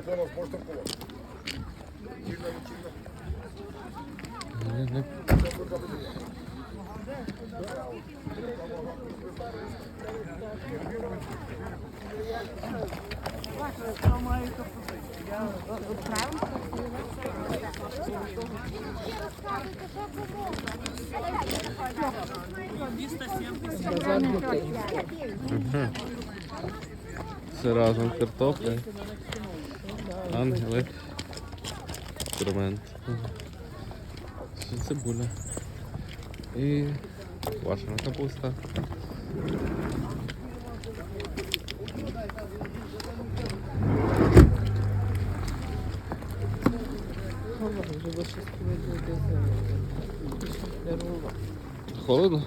понос можете коло. Чільно, чільно. Це разом картопля. Ангели. Інструмент. Цибуля. І квашена капуста. Холодно?